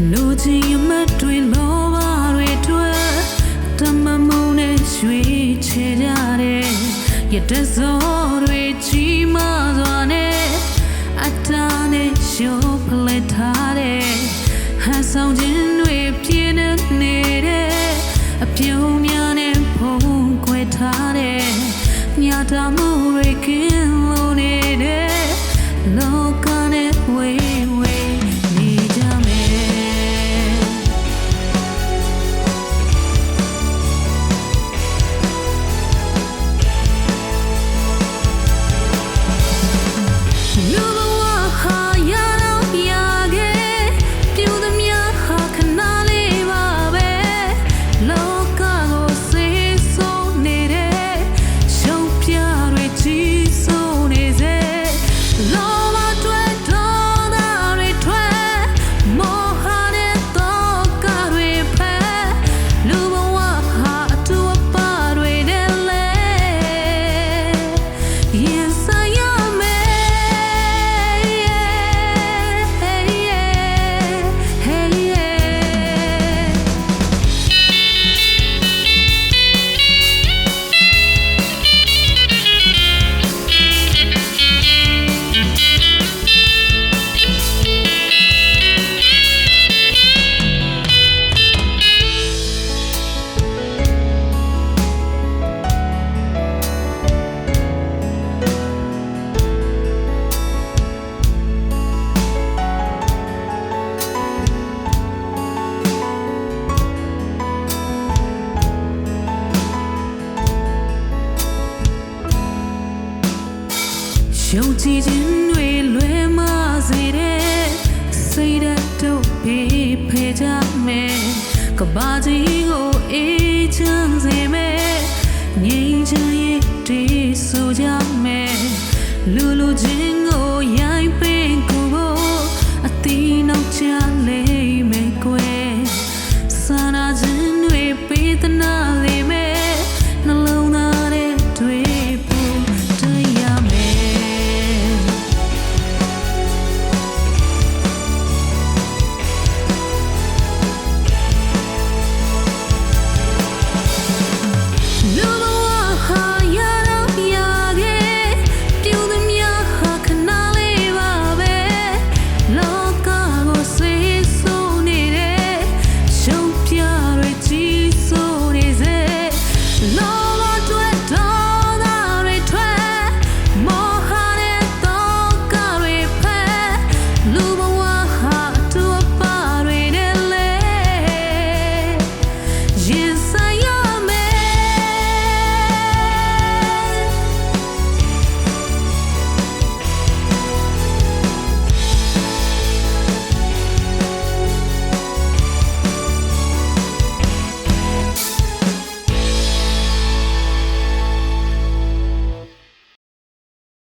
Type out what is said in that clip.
ကြည်ရမတ်တွေလောဘတွေတွေ့တမမုံနဲ့ရွှေချေကြတဲ့ရတဲ့စောတွေကြီးမားစွာနဲ့အတားနဲ့ရှိုးဖလက်ထားတဲ့ဟန်ဆောင်ခြင်းတွေပြင်းနေနေတဲ့အပြုံးများနဲ့ဖုံးကွယ်ထားတဲ့ညတာမှုတွေကင်းလို့နေတဲ့လောကနဲ့ဝေးဝေး ယုံကြည်ခြင်းတွေလွယ်မစေတဲ့စိတ်ဓာတ်တို့ပြေဖယ်ကြမယ်ကဘာကြီးကိုအေးချမ်းစေမယ်ငြိမ်းချမ်းရေးတည်ဆိုကြမယ်လူလူချင်း